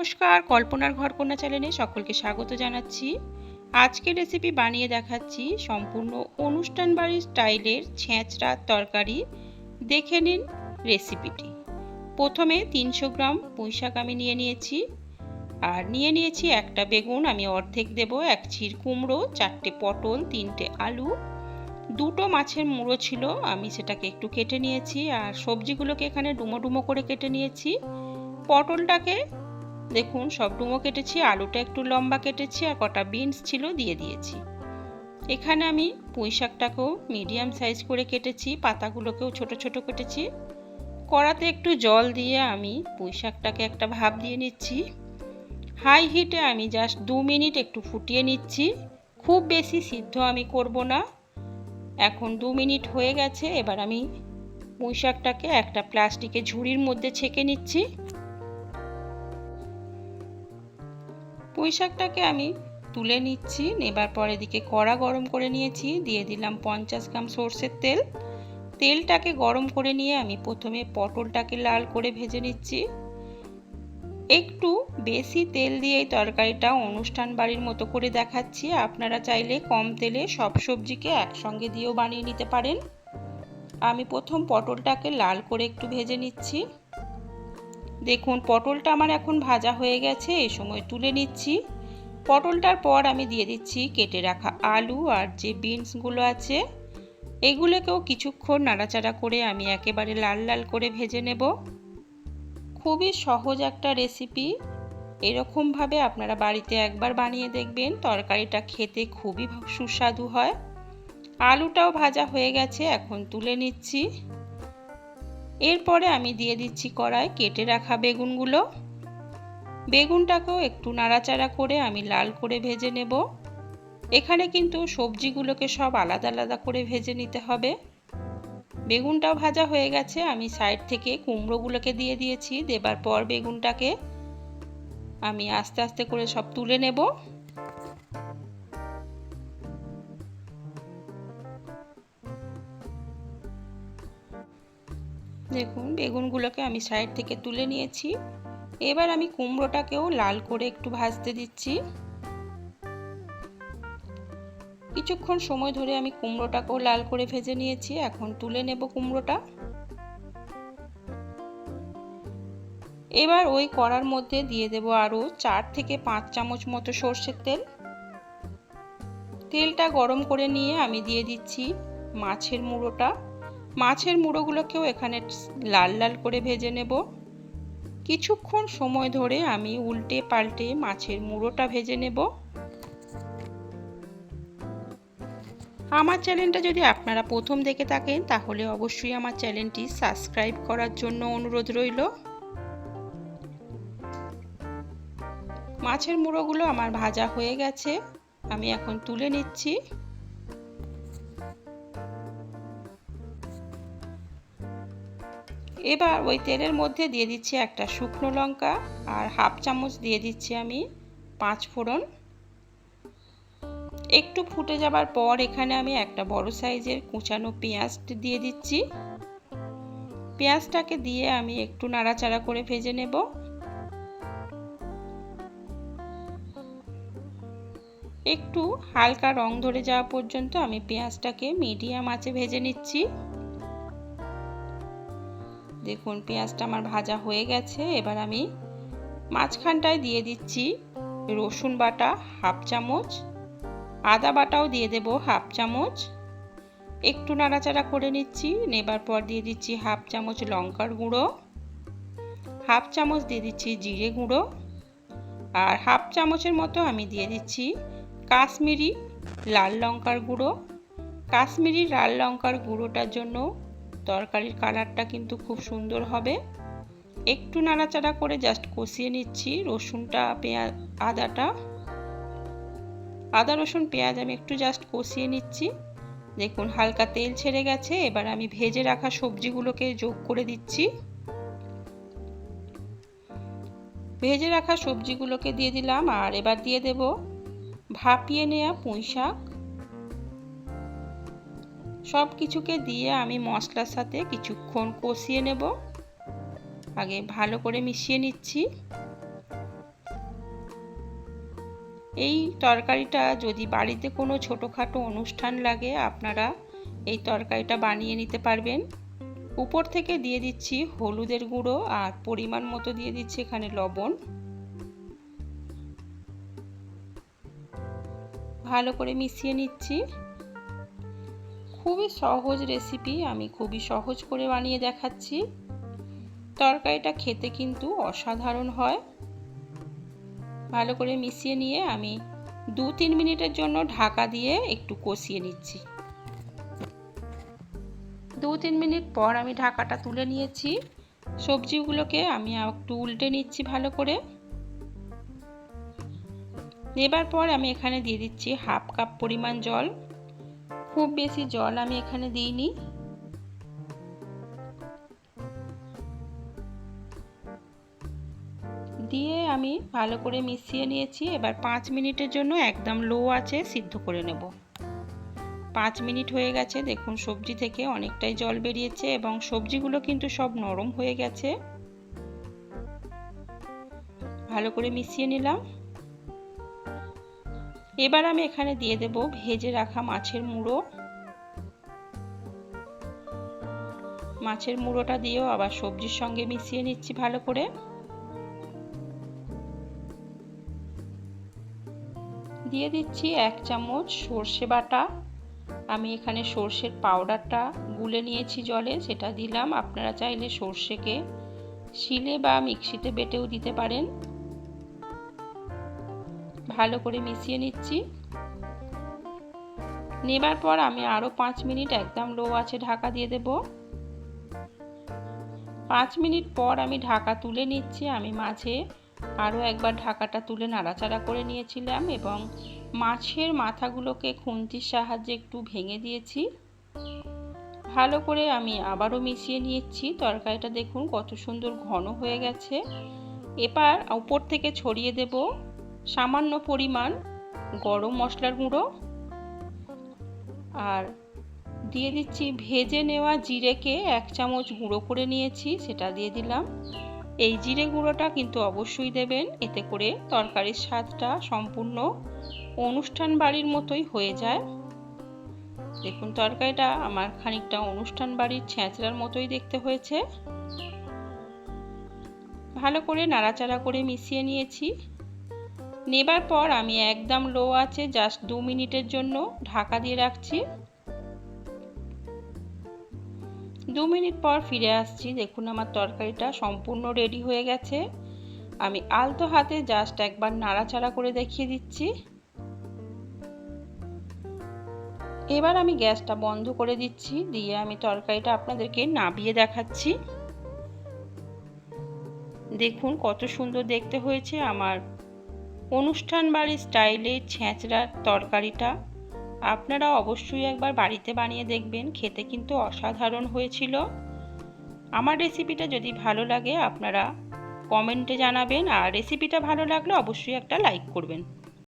নমস্কার, কল্পনার ঘরকন্যা চ্যানেলে সকলকে স্বাগত জানাচ্ছি। আজকের রেসিপি বানিয়ে দেখাচ্ছি সম্পূর্ণ অনুষ্ঠান বাড়ির স্টাইলের ছেঁচড়ার তরকারি। দেখে নিন রেসিপিটি প্রথমে তিনশো গ্রাম পুঁইশাক আমি নিয়ে নিয়েছি। আর নিয়ে নিয়েছি একটা বেগুন, আমি অর্ধেক দেব, এক চির কুমড়ো, চারটে পটল, তিনটে আলু। দুটো মাছের মুড়ো ছিল, আমি সেটাকে একটু কেটে নিয়েছি। আর সবজিগুলোকে এখানে ডুমো ডুমো করে কেটে নিয়েছি। পটলটাকে দেখুন, সব ডুমো কেটেছি, আলুটা একটু লম্বা কেটেছি আর কটা বিনস ছিল দিয়ে দিয়েছি। এখানে আমি পুঁই শাকটাকেও মিডিয়াম সাইজ করে কেটেছি, পাতাগুলোকেও ছোট ছোট কেটেছি। কড়াতে একটু জল দিয়ে আমি পুঁই শাকটাকে একটা ভাপ দিয়ে নিচ্ছি। হাই হিটে আমি জাস্ট দু মিনিট একটু ফুটিয়ে নিচ্ছি। খুব বেশি সিদ্ধ আমি করব না। এখন দু মিনিট হয়ে গেছে, এবার আমি পুঁই শাকটাকে একটা প্লাস্টিকের ঝুড়ির মধ্যে ছেঁকে নিচ্ছি। পুঁই শাকটাকে আমি তুলে নিচ্ছি, নেবার পর দিকে কড়া গরম করে নিয়েছি, দিয়ে দিলাম পঞ্চাশ গ্রাম সর্ষের তেল। তেলটাকে গরম করে নিয়ে আমি প্রথমে পটলটাকে লাল করে ভেজে নিচ্ছি। একটু বেশি তেল দিয়ে এই তরকারিটা অনুষ্ঠান বাড়ির মতো করে দেখাচ্ছি। আপনারা চাইলে কম তেলে সব সবজিকে একসঙ্গে দিয়েও বানিয়ে নিতে পারেন। আমি প্রথম পটলটাকে লাল করে একটু ভেজে নিচ্ছি। দেখুন, পটলটা আমার এখন ভাজা হয়ে গেছে, এই সময় তুলে নিচ্ছি। পটলটার পর আমি দিয়ে দিচ্ছি কেটে রাখা আলু আর যে বিনসগুলো আছে, এগুলোকেও কিছুক্ষণ নাড়াচাড়া করে আমি একেবারে লাল লাল করে ভেজে নেব। খুবই সহজ একটা রেসিপি। এরকমভাবে আপনারা বাড়িতে একবার বানিয়ে দেখবেন, তরকারিটা খেতে খুবই সুস্বাদু হয়। আলুটাও ভাজা হয়ে গেছে, এখন তুলে নিচ্ছি। এরপরে আমি দিয়ে দিচ্ছি কড়াই, কেটে রাখা বেগুনগুলো। বেগুনটাকেও একটু নাড়াচাড়া করে আমি লাল করে ভেজে নেব। এখানে কিন্তু সবজিগুলোকে সব আলাদা আলাদা করে ভেজে নিতে হবে। বেগুনটাও ভাজা হয়ে গেছে, আমি সাইড থেকে কুমড়োগুলোকে দিয়ে দিয়েছি। দেবার পর বেগুনটাকে আমি আস্তে আস্তে করে সব তুলে নেব। দেখুন, বেগুনগুলোকে আমি সাইড থেকে তুলে নিয়েছি। এবার আমি কুমড়োটাকেও লাল করে একটু ভাজতে দিচ্ছি। কিছুক্ষণ সময় ধরে আমি কুমড়োটাকেও লাল করে ভেজে নিয়েছি। এখন তুলে নেব কুমড়োটা। এবার ওই কড়ার মধ্যে দিয়ে দেব আরও চার থেকে পাঁচ চামচ মতো সর্ষের তেল। তেলটা গরম করে নিয়ে আমি দিয়ে দিচ্ছি মাছের মুড়োটা। মাছের মুড়োগুলোকেও এখানে লাল লাল করে ভেজে নেব। কিছুক্ষণ সময় ধরে আমি উল্টে পাল্টে মাছের মুড়োটা ভেজে নেব। আমার চ্যানেলটা যদি আপনারা প্রথম দেখে থাকেন, তাহলে অবশ্যই আমার চ্যানেলটি সাবস্ক্রাইব করার জন্য অনুরোধ রইল। মাছের মুড়োগুলো আমার ভাজা হয়ে গেছে। আমি এখন তুলে নিচ্ছি। এবার ওই তেলের মধ্যে দিয়ে দিচ্ছি একটা শুকনো লঙ্কা আর হাফ চামচ দিয়ে দিচ্ছি আমি পাঁচ ফোড়ন। একটু ফুটে যাবার পর এখানে আমি একটা বড় সাইজের কুচানো পেঁয়াজ দিয়ে দিচ্ছি। পেঁয়াজটাকে দিয়ে আমি একটু নাড়াচাড়া করে ভেজে নেব। একটু হালকা রং ধরে যাওয়া পর্যন্ত আমি পেঁয়াজটাকে মিডিয়াম আঁচে ভেজে নিচ্ছি। দেখুন, পেঁয়াজটা আমার ভাজা হয়ে গেছে। এবার আমি মাঝখানটায় দিয়ে দিচ্ছি রসুন বাটা হাফ চামচ, আদা বাটাও দিয়ে দেব হাফ চামচ। একটু নাড়াচাড়া করে নিচ্ছি, নেবার পর দিয়ে দিচ্ছি হাফ চামচ লঙ্কার গুঁড়ো, হাফ চামচ দিয়ে দিচ্ছি জিরে গুঁড়ো, আর হাফ চামচের মতো আমি দিয়ে দিচ্ছি কাশ্মীরি লাল লঙ্কার গুঁড়ো। কাশ্মীরি লাল লঙ্কার গুঁড়োটার জন্য তরকারির কালারটা কিন্তু খুব সুন্দর হবে। একটু নাড়াচাড়া করে জাস্ট কষিয়ে নিচ্ছি রসুনটা, পেঁয়াজ, আদাটা। আদা, রসুন, পেঁয়াজ আমি একটু জাস্ট কষিয়ে নিচ্ছি। দেখুন হালকা তেল ছেড়ে গেছে, এবার আমি ভেজে রাখা সবজিগুলোকে যোগ করে দিচ্ছি। ভেজে রাখা সবজিগুলোকে দিয়ে দিলাম, আর এবার দিয়ে দেব ভাপিয়ে নেওয়া পুঁই শাক সব কিছুকে দিয়ে আমি মশলার সাথে কিছুক্ষণ কষিয়ে নেব। আগে ভালো করে মিশিয়ে নিচ্ছি। এই তরকারিটা যদি বাড়িতে কোনো ছোটোখাটো অনুষ্ঠান লাগে, আপনারা এই তরকারিটা বানিয়ে নিতে পারবেন। উপর থেকে দিয়ে দিচ্ছি হলুদের গুঁড়ো আর পরিমাণ মতো দিয়ে দিচ্ছি এখানে লবণ। ভালো করে মিশিয়ে নিচ্ছি। খুবই সহজ রেসিপি আমি খুবই সহজ করে বানিয়ে দেখাচ্ছি। তরকারিটা খেতে কিন্তু অসাধারণ হয়। ভালো করে মিশিয়ে নিয়ে আমি দু তিন মিনিটের জন্য ঢাকা দিয়ে একটু কষিয়ে নিচ্ছি। দু তিন মিনিট পর আমি ঢাকাটা তুলে নিয়েছি। সবজিগুলোকে আমি একটু উল্টে নিচ্ছি ভালো করে। নেবার পর আমি এখানে দিয়ে দিচ্ছি হাফ কাপ পরিমাণ জল। খুব বেশি জল আমি এখানে দিইনি। দিয়ে আমি ভালো করে মিশিয়ে নিয়েছি। এবার পাঁচ মিনিটের জন্য একদম লো আছে সিদ্ধ করে নেব। পাঁচ মিনিট হয়ে গেছে, দেখুন সবজি থেকে অনেকটাই জল বেরিয়েছে এবং সবজিগুলো কিন্তু সব নরম হয়ে গেছে। ভালো করে মিশিয়ে নিলাম। এবার আমি এখানে দিয়ে দেব ভেজে রাখা মাছের মুড়ো। মাছের মুড়োটা দিয়েও আবার সবজির সঙ্গে মিশিয়ে নিচ্ছি ভালো করে। দিয়ে দিচ্ছি এক চামচ সর্ষে বাটা। আমি এখানে সর্ষের পাউডারটা গুলে নিয়েছি জলে, সেটা দিলাম। আপনারা চাইলে সর্ষেকে শিলে বা মিক্সিতে বেটেও দিতে পারেন। ভালো করে মিশিয়ে নিচ্ছি। নেবার পর আমি আরও পাঁচ মিনিট একদম লো আছে ঢাকা দিয়ে দেব। পাঁচ মিনিট পর আমি ঢাকা তুলে নিচ্ছি। আমি মাঝে আরও একবার ঢাকাটা তুলে নাড়াচাড়া করে নিয়েছিলাম এবং মাছের মাথাগুলোকে খুন্তির সাহায্যে একটু ভেঙে দিয়েছি। ভালো করে আমি আবারও মিশিয়ে নিয়েছি। তরকারিটা দেখুন কত সুন্দর ঘন হয়ে গেছে। এবার উপর থেকে ছড়িয়ে দেব। সামান্য পরিমাণ গরম মশলার গুঁড়ো আর দিয়ে দিচ্ছি ভেজে নেওয়া জিরেকে এক চামচ গুঁড়ো করে নিয়েছি, সেটা দিয়ে দিলাম। এই জিরে গুঁড়োটা কিন্তু অবশ্যই দেবেন, এতে করে তরকারির স্বাদটা সম্পূর্ণ অনুষ্ঠান বাড়ির মতোই হয়ে যায়। দেখুন, তরকারিটা আমার খানিকটা অনুষ্ঠান বাড়ির ছেঁচড়ার মতোই দেখতে হয়েছে। ভালো করে নাড়াচাড়া করে মিশিয়ে নিয়েছি। নেবার পর আমি একদম লো আছে জাস্ট দু মিনিটের জন্য ঢাকা দিয়ে রাখছি। দু মিনিট পর ফিরে আসছি। দেখুন আমার তরকারিটা সম্পূর্ণ রেডি হয়ে গেছে। আমি আলতো হাতে জাস্ট একবার নাড়াচাড়া করে দেখিয়ে দিচ্ছি। এবার আমি গ্যাসটা বন্ধ করে দিচ্ছি, দিয়ে আমি তরকারিটা আপনাদেরকে নাবিয়ে দেখাচ্ছি। দেখুন কত সুন্দর দেখতে হয়েছে আমার অনুষ্ঠান বাড়ির স্টাইলে ছেঁচড়ার তরকারিটা আপনারা অবশ্যই একবার বাড়িতে বানিয়ে দেখবেন, খেতে কিন্তু অসাধারণ হয়েছিল। আমার রেসিপিটা যদি ভালো লাগে আপনারা কমেন্টে জানাবেন আর রেসিপিটা ভালো লাগলে অবশ্যই একটা লাইক করবেন।